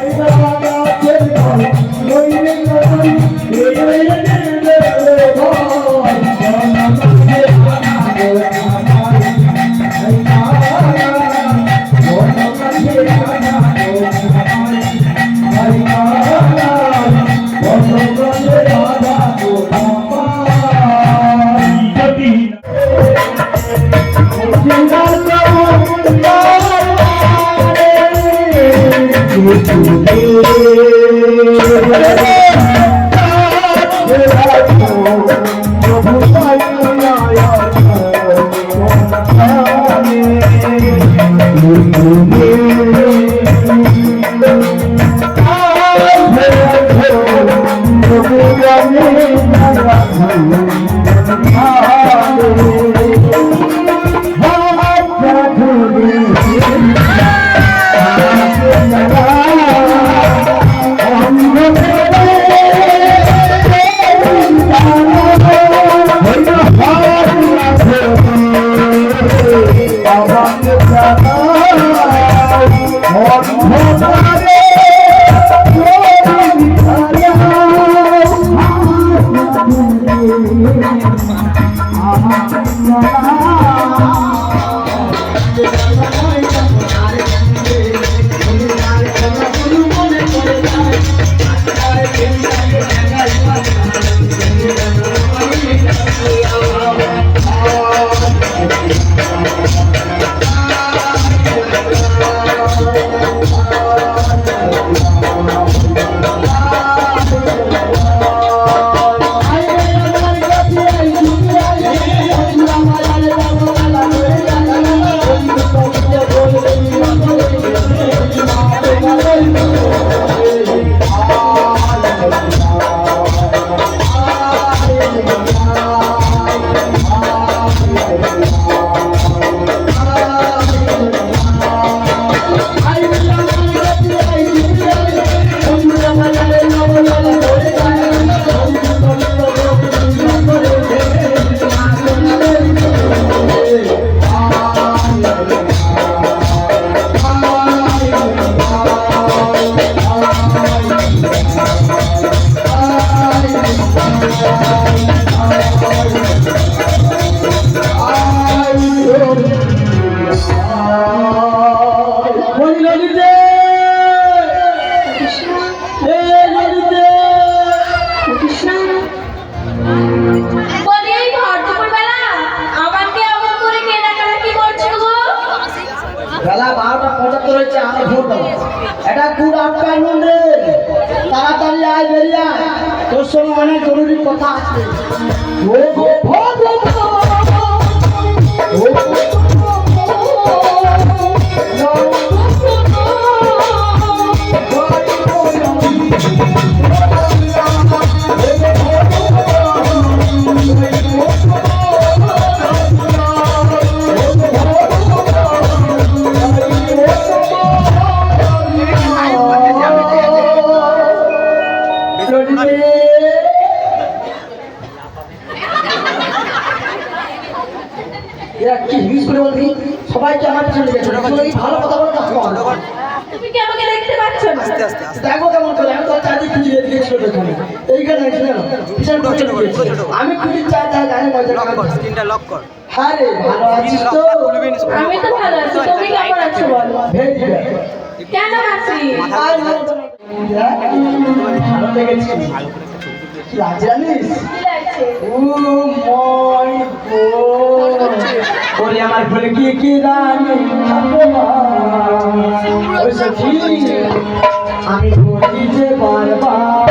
Ahí va, বলি তোর সঙ্গে অনেক জরুরি কথা আছে। ও গো স্ক্রিনটা লক কর। হ্যাঁ রে ভালো আছিস তো? আমি তো ভালো আছি তুমি কেমন আছো বলো? কেন আর ভালো লেগেছে। জানিস ও মাই গড ওরে আমার ভুলে কি কি রানী ওই সখী আমি বলি যে বারবার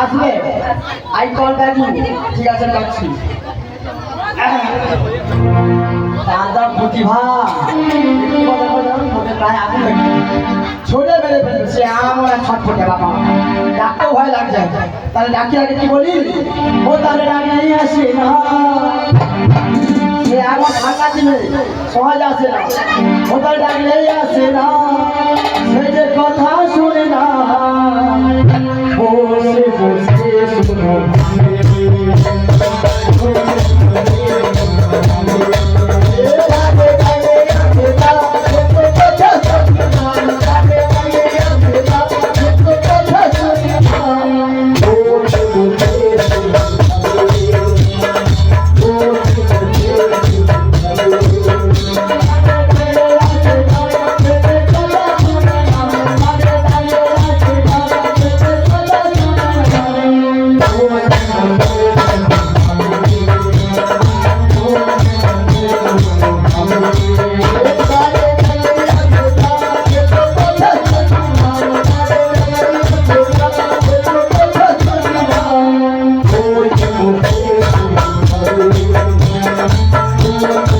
আসবে। আই কল ব্যাক ঠিক আছে, রাখছি। দাদা প্রতিভা। প্রায় আগুন বেড়ে ফেলবে সে আমার ছটফটে বাবা। ডাকতেও ভয় লাগছে। তাহলে ডাকি আগে কি বলি? ও তাহলে ডাকি আসি না। সে আমার ফাঁকা দিলে সহজ আসে না। তাহলে ডাকলেই আসে না। সে যে কথা শুনে না। বসে বসে শুনো। না-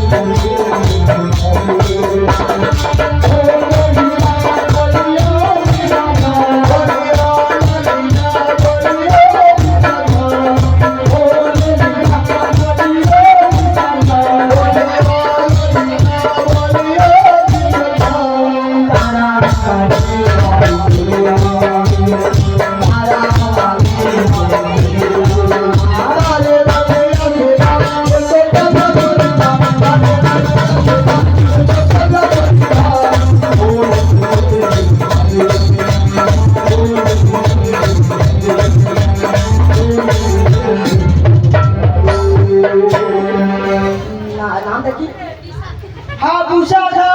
হ্যাঁ বুসা খা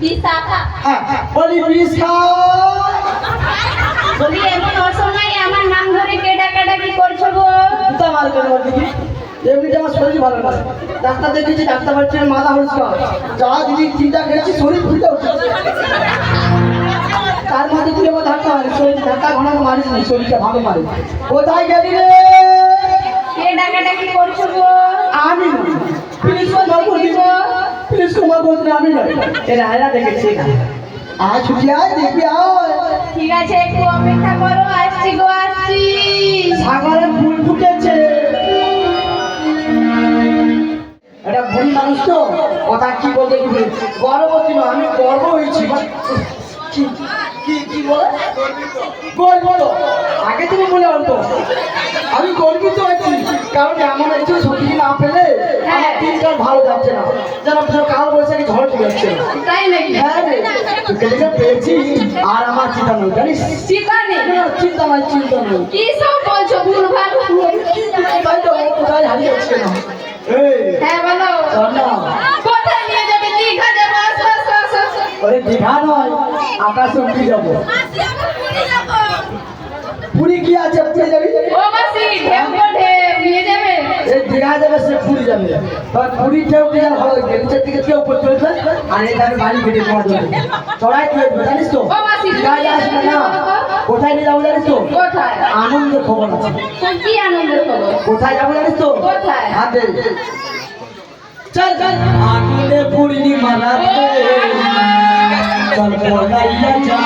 বিশাখা হ্যাঁ বলি বিষ খা বলি এমন অসময়ে আমার নাম ধরে কে ডাকাডাকি করছ গো? জুতা মার বল দেখি। এমনিতে আমার শরীর ভালো না। ডাক্তার দেখেছি ডাক্তার বলছে মাথা হরিষ্কার যা দিদি চিন্তা খেয়েছি শরীর ফুটে উঠছে। তার মধ্যে তুই আমার ধাক্কা মারি শরীর ধাক্কা ঘন মারিস নি শরীরটা ভালো মারি কোথায় গেলি রে? কে ডাকাডাকি করছ গো? আমি কুমার বলছি প্লিজ কুমার বলছি আমি নয় এরা এরা দেখেছি না। আয় ছুটি আয় দেখবি আয়। ঠিক আছে একটু অপেক্ষা করো আসছি গো আসছি। সাগরে ফুল ফুটেছে। এটা বুড়ি মানুষ তো। কথা কি বলতে গর্ভবতী আমি গর্ব হয়েছি কি বলে? গর্ব আগে তুমি বলে অল্প। আমি গর্বিত হয়েছি কারণ এমন একজন সত্যি না পেলে আমার দিনকাল ভালো যাচ্ছে না। যেন কাল বৈশাখী ঝড় চলে যাচ্ছে। না তাই নাকি? হ্যাঁ রে তোকে পেয়েছি। আর আমার চিন্তা নেই জানিস? চিন্তা নেই? চিন্তা নাই চিন্তা নেই। কি সব বলছো ভুলভাল তাই তো কোথায় হারিয়ে যাচ্ছে না? এই হ্যাঁ বলো। চল না কোথায় নিয়ে যাবে? দীঘা ওরে দীঘা নয় আকাশে উঠে যাব। পুরী কি আছে? পুরী যাবি? ও মাসি ঢেউ গো নিয়ে যাবে। এই দীঘা যাবে সে পুরী যাবে। তবে পুরী কেউ কি আর ভালো লাগবে নিচের দিকে কেউ উপর চলবে আর এটা আমি বাড়ি কেটে তোমার জন্য। চড়াই তুই জানিস তো? ও মাসি, দীঘা যাস না। কোথায় নিয়ে যাব জানিস তো? কোথায়? আনন্দের খবর আছে। কোন কি আনন্দের খবর? কোথায় যাব জানিস তো? কোথায়? হাতে চল চল। আগুনে পূর্ণিমা রাতে চল পড়াইয়া যা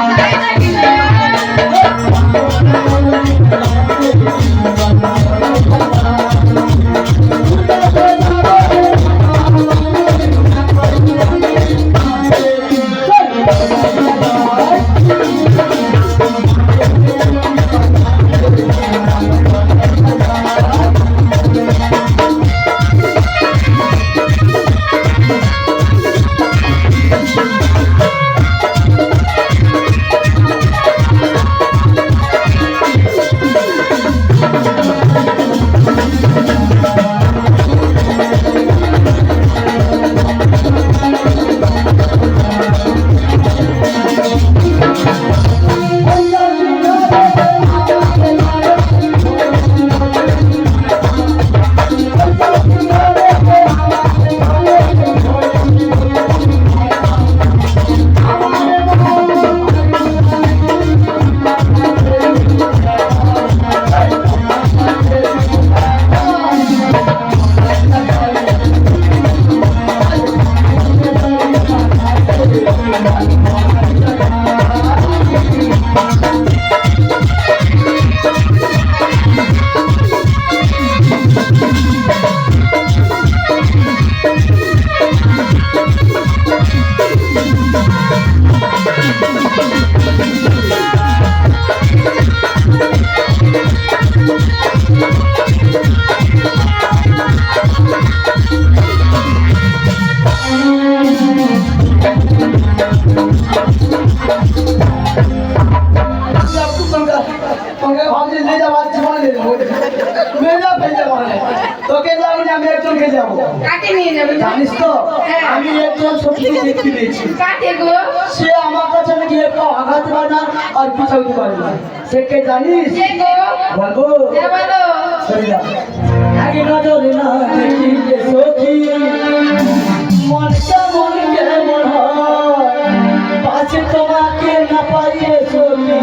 তোমাকে না পাইলে সখী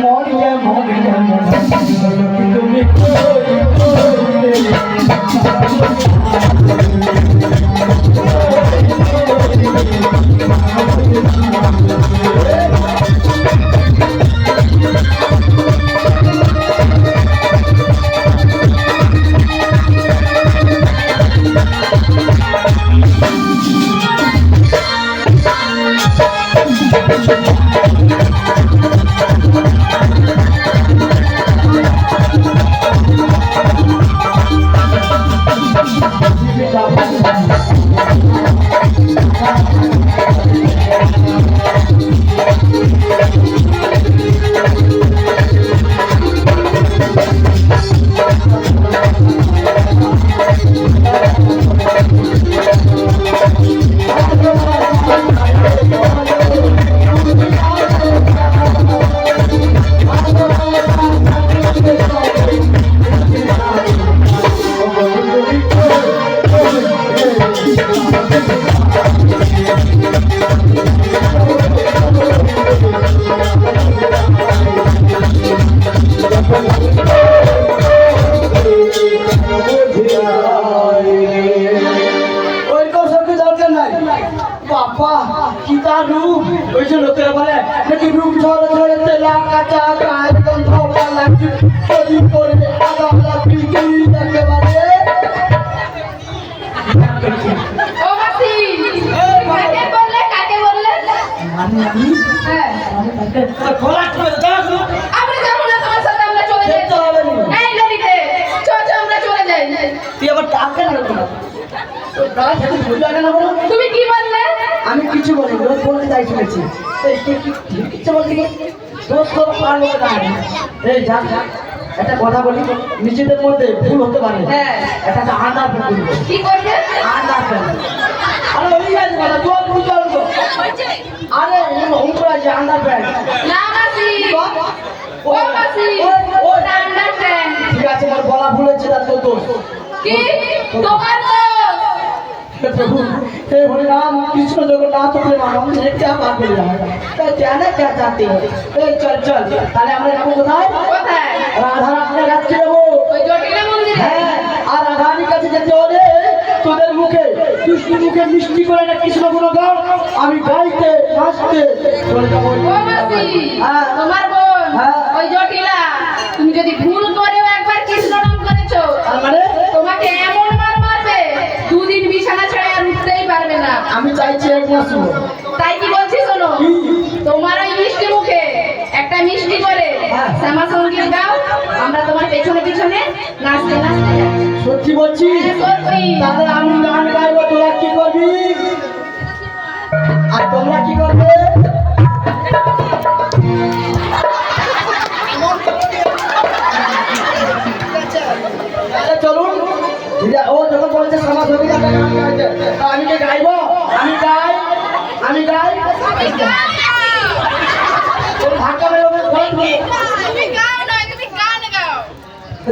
মন কেমন বাবা কি তার রূপ? ওই যে লোকেরা বলে নাকি রূপ ঝরে ঝরে তেলা কাঁচা গায়ে গন্ধ লাগছে তৈরি করে আদা আদা পিকি একেবারে? হ্যাঁ। খোলা আমরা যাব না তোমার সাথে আমরা চলে যাই। এই নদীতে চল আমরা চলে যাই। তুই আবার টাকা না বলো তুমি কি আমি কিছু বলি রোজ বলতে চাই শুনেছি বলতে কি রোজ তো পারব না? এই যা একটা কথা বলি নিজেদের মধ্যে ভুল হতে পারে। হ্যাঁ। একটা আন্ডার করব কি করবে আন্ডার আরে ওই আছে কথা তুই ভুল করব আরে অঙ্কুর আছে আন্ডার ফেল না মাসি। ও মাসি। ও আন্ডারস্ট্যান্ড ঠিক আছে আমার বলা ভুল হচ্ছে তার তোর দোষ। কি? তোমার দোষ? प्रभु हे हरि राम कृष्ण जगन्नाथ प्रेमानंद ये क्या बात बोल रहा है क्या जाना क्या चाहते हो ए चल चल তাহলে আমরা যাবো কোথায় কোথায় রাধা রামনের কাছে যাবো ওই জটিলা মন্দিরে হ্যাঁ আর রাধারানীর কাছে যেতে হলে তোদের মুখে কৃষ্ণ মুখে মিষ্টি করে একটা কৃষ্ণ গুণ গাও আমি গাইতে নাচতে চলে যাবো ও মাসি হ্যাঁ। তোমার আমি চাইছি এক মাস শুনো তাই কি বলছি শোনো? তোমার ওই মিষ্টি মুখে একটা মিষ্টি করে হ্যাঁ। শ্যামা সংগীত গাও আমরা তোমার পেছনে পেছনে নাচতে নাচতে সত্যি বলছি? হ্যাঁ, তাহলে আমি গান গাইবো তোরা কি করবি? আর তোমরা কি করবে? চলুন। ও যখন বলছে সমাজ আমি কি গাইবো? আমি গাই আমি গাই। ধাক্কা মেরে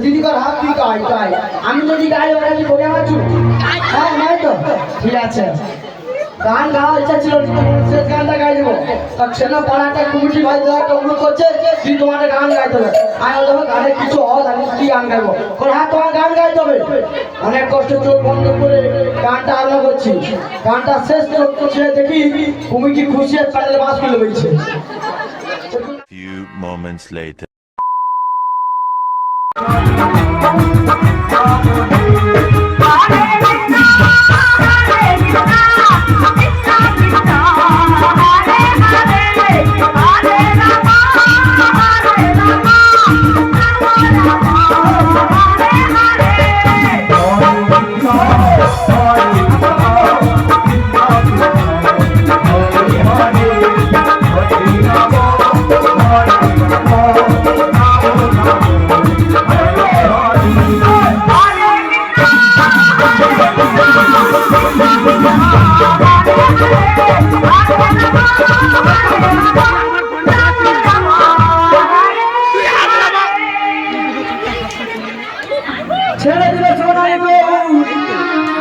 দিদি কর হাত দিদি গাই গাই আমি যদি গাই ওরা কি করে আমার হ্যাঁ নাই তো? ঠিক আছে। গান গাওয়ার ইচ্ছা ছিল শেষ গানটা গাই দেবো। সেনা পাড়াটা কমিটি ভাই একটা অনুরোধ করছে তুই তোমার গান গাইতে হবে। আমি বলব গানে কিছু হয় আমি কি গান গাইবো? বলে হ্যাঁ তোমার গান গাইতে হবে। অনেক কষ্ট চোখ বন্ধ করে গানটা আরম্ভ করছি। গানটা শেষ করছে দেখি কমিটি খুশি আর প্যান্ডেল বাস করে বলছে Few moments later. Hare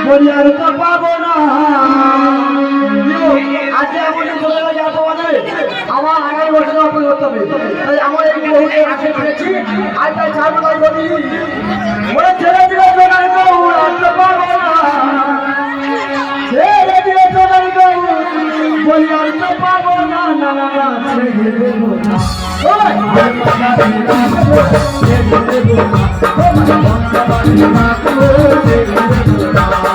বলি আর তো পাবো না। আজকে এমন চলে গেছে এত মানে আমার আগামী বছর অপেক্ষা করতে হবে। তাই আমার এই বহুকে আসে ফেলেছি আজ তাই ছাড়বো তাই বলি ওরা ছেড়ে দিলে সোনার গৌর আর তো পাবো না। ছেড়ে দিলে সোনার গৌর বলি আর তো পাবো না। না না না, ছেড়ে দেবো না। আর তো পাবো না।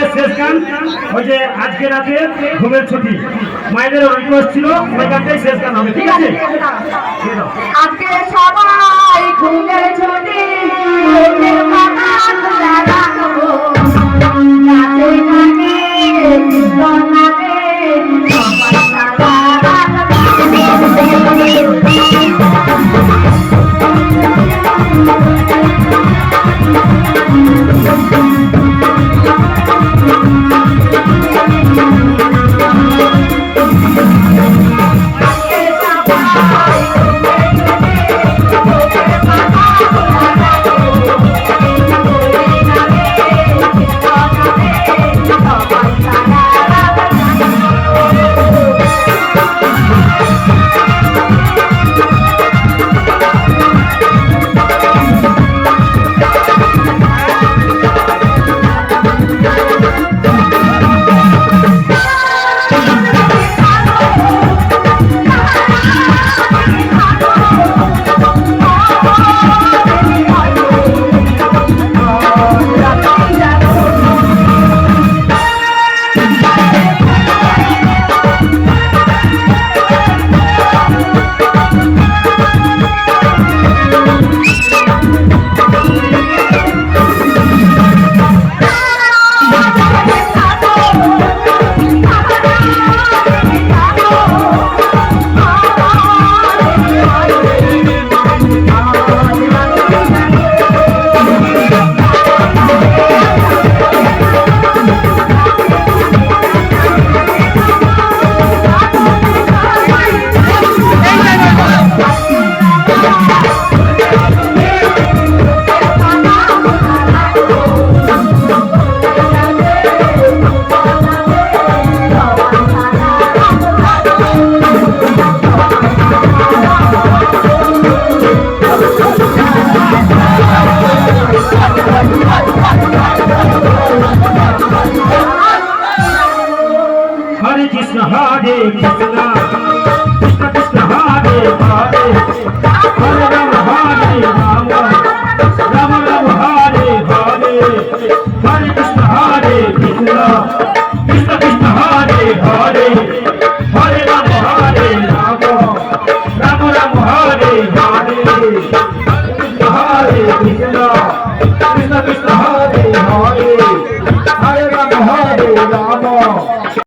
আমাদের শেষ গান, ওই যে আজকে রাতে ঘুমের ছুটি। মায়েদের রিকোয়েস্ট ছিল, ওই গানটাই শেষ গান হবে, ঠিক আছে? আজকে সবাই ঘুমের ছুটি Thank you.